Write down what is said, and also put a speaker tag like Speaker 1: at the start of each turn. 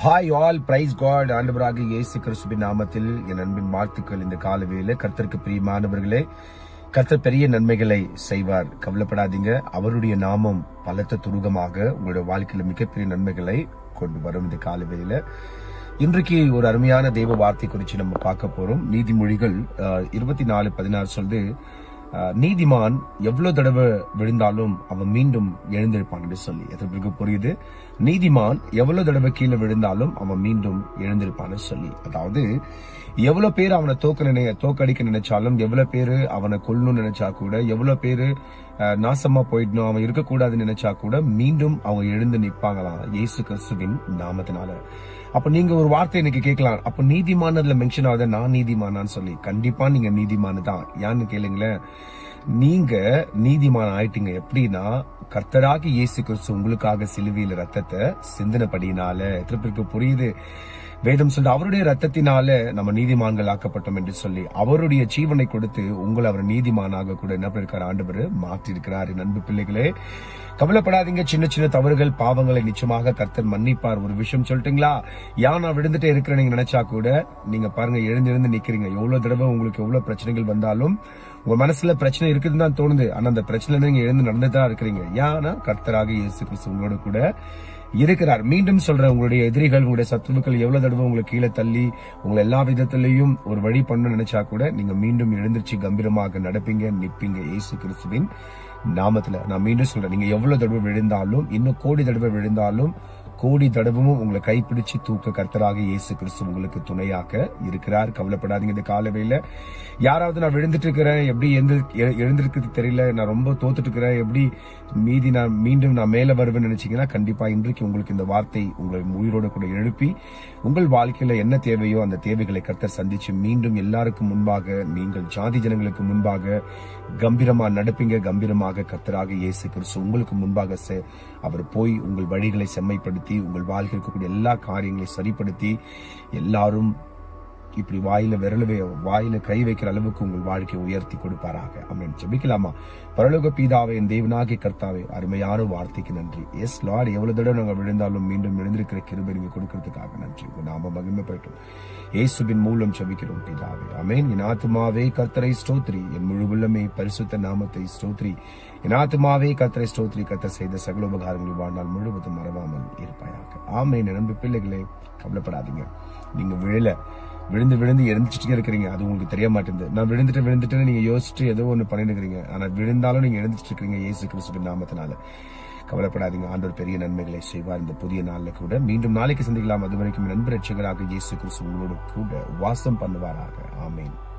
Speaker 1: Hi all price God ஆண்டவராக இயேசு கிறிஸ்துவின் நாமத்தில் என் அன்பின் வாழ்த்துக்கள் இந்த காலவேல கர்த்தருக்கு பிரியமானவர்களே கர்த்தர் பெரிய நன்மைகளை செய்வார். கவலைப்படாதீங்க. அவருடைய நாமம் பலத்த துருகமாக உங்களுடைய வாழ்க்கையில மிகப்பெரிய நன்மைகளை கொண்டு வரும் இந்த காலவேல இன்றைக்கு ஒரு அருமையான தெய்வ வார்த்தை குறித்து நம்ம பார்க்க போறோம். நீதிமொழிகள் இருபத்தி நாலு பதினாறு சொல்லுது நீதிமான் எவ்வளவு தடவை விழுந்தாலும் அவன் மீண்டும் எழுந்திருப்பான் என்று சொல்லி எத்தனை புரியுது. நீதிமான் எவ்வளவு தடவை கீழே விழுந்தாலும் அவன் மீண்டும் எழுந்திருப்பான்னு சொல்லி. அதாவது எவ்வளவு பேர் அவனை தோக்க நினை தோக்கடிக்க நினைச்சாலும் எவ்வளவு பேரு அவனை கொல்லணும்னு நினைச்சா கூட எவ்வளவு பேரு நாசமா போயிடணும் அவன் இருக்கக்கூடாதுன்னு நினைச்சா கூட மீண்டும் அவன் எழுந்து நிற்பாங்களாம் இயேசு கிறிஸ்துவின் நாமத்தினால. அப்ப நீங்க ஒரு வார்த்தை எனக்கு கேட்கலாம். அப்ப நீதிமானதுல மென்ஷன் ஆகுது நான் நீதிமானான்னு சொல்லி. கண்டிப்பா நீங்க நீதிமானு தான். ஏன்னு கேளுங்களேன். நீங்க நீதிமான் ஆயிட்டீங்க. எப்படின்னா கர்த்தராகி இயேசு கிறிஸ்து உங்களுக்காக சிலுவையில் ரத்தத்தை சிந்தினபடினால எத்தனை புரியுது. வேதம் சொல்ற அவருடைய ரத்தத்தினால நம்ம நீதிமான்கள் ஆக்கப்பட்டோம் என்று சொல்லி அவருடைய ஜீவனை கொடுத்து உங்களை அவர் நீதிமானாக கூட என்ன பண்ணிருக்காரு? ஆண்டவர் மாற்றி இருக்கிறார் நண்பு பிள்ளைகளே கவலைப்படாதீங்க. சின்ன சின்ன தவறுகள் பாவங்களை நிச்சயமாக கர்த்தர் மன்னிப்பார். ஒரு விஷயம் சொல்லிட்டுங்களா? ஏன் நான் விழுந்துட்டே இருக்கிறேன் நீங்க நினைச்சா கூட நீங்க பாருங்க எழுந்து எழுந்து நிக்கிறீங்க. எவ்வளவு தடவை உங்களுக்கு எவ்வளவு பிரச்சனைகள் வந்தாலும் உங்க மனசுல பிரச்சனை இருக்குதுன்னு தான் தோணுது. ஆனா அந்த பிரச்சனை நீங்க எழுந்து நடந்துதான் இருக்கிறீங்க. ஏன்னா கர்த்தராக இயேசு கிறிஸ்து உங்களோட கூட இருக்கிறார். மீண்டும் சொல்றேன் உங்களுடைய எதிரிகள் உங்களுடைய சத்துருக்கள் எவ்வளவு தடவை உங்களை கீழே தள்ளி உங்களை எல்லா விதத்திலையும் ஒரு வழி பண்ண நினைச்சா கூட நீங்க மீண்டும் எழுந்திருச்சு கம்பீரமாக நடப்பீங்க நிப்பீங்க இயேசு கிறிஸ்துவின் நாமத்துல. நான் மீண்டும் சொல்றேன் நீங்க எவ்வளவு தடவை விழுந்தாலும் இன்னும் கோடி தடவை விழுந்தாலும் கோடி தடவமும் உங்களை கைப்பிடிச்சு தூக்க கர்த்தராக இயேசு கிறிஸ்து உங்களுக்கு துணையாக இருக்கிறார். கவலைப்படாதீங்க இந்த காலவேல யாராவது நான் விழுந்துட்டு இருக்கிறேன் எப்படி எழுந்து எ- எழுந்திருக்கிறது தெரியல நான் ரொம்ப தோத்துட்டு இருக்கிறேன் எப்படி மீதி நான் மீண்டும் நான் மேல வருவேன் நினைச்சீங்கன்னா கண்டிப்பா இன்றைக்கு உங்களுக்கு இந்த வார்த்தை உங்களை உயிரோட கூட எழுப்பி உங்கள் வாழ்க்கையில என்ன தேவையோ அந்த தேவைகளை கர்த்தர் சந்திச்சு மீண்டும் எல்லாருக்கும் முன்பாக நீங்கள் ஜாதி ஜனங்களுக்கு முன்பாக கம்பீரமா நடப்பீங்க. கம்பீரமாக கர்த்தராக இயேசு கிறிஸ்து உங்களுக்கு முன்பாக செ- அவர் போய் உங்கள் வழிகளை செம்மைப்படுத்தி உங்கள் வாழ்க்கையில் இருக்கக்கூடிய எல்லா காரியங்களையும் சரிப்படுத்தி எல்லாரும் இப்படி வாயில விரலவே வாயில கை வைக்கிற அளவுக்கு உங்கள் வாழ்க்கையை உயர்த்தி கொடுப்பாராக. அப்படின்னு ஜபிக்கலாமா? பரலோக பீதாவே என் தேவனாகிய கர்த்தாவே அருமையான வார்த்தைக்கு நன்றி. எஸ் லார்ட் எவ்வளவு தடவை நாங்கள் விழுந்தாலும் மீண்டும் எழுந்திருக்கிற கிருபை நீங்க கொடுக்கறதுக்காக நன்றி. உங்க நாம மகிமை போயிட்டோம் இயேசுவின் மூலம் ஜபிக்கிறோம் பீதாவே. அமேன். என் ஆத்மாவே கர்த்தரை ஸ்தோத்ரி என் முழு உள்ளமே பரிசுத்த நாமத்தை ஸ்தோத்ரி என் ஆத்மாவே கர்த்தரை ஸ்தோத்ரி கர்த்தர் செய்த சகல உபகாரங்களை வாழ்நாள் முழுவதும் மறவாமல் இருப்பாயாக. ஆமே நம்பி பிள்ளைகளே கவலைப்படாதீங்க. நீங்க விழல. விழுந்து விழுந்து எழுந்துச்சுட்டே இருக்கிறீங்க. அது உங்களுக்கு தெரிய மாட்டேங்குது நான் விழுந்துட்டு விழுந்துட்டு நீங்க யோசிச்சுட்டு ஏதோ ஒன்று பண்ணிட்டு இருக்கிறீங்க ஆனா விழுந்தாலும் நீங்க எழுந்துட்டு இருக்கிறீங்க ஏசு கிறிஸ்துவின் நாமத்தினால. கவலைப்படாதீங்க. ஆண்டோர் பெரிய நன்மைகளை செய்வார் இந்த புதிய நாளில் கூட. மீண்டும் நாளைக்கு சந்திக்கலாம். அது வரைக்கும் நண்பர் ரட்சகராக இயேசு கிறிஸ்து உங்களோட கூட வாசம் பண்ணுவாராக. ஆமீன்.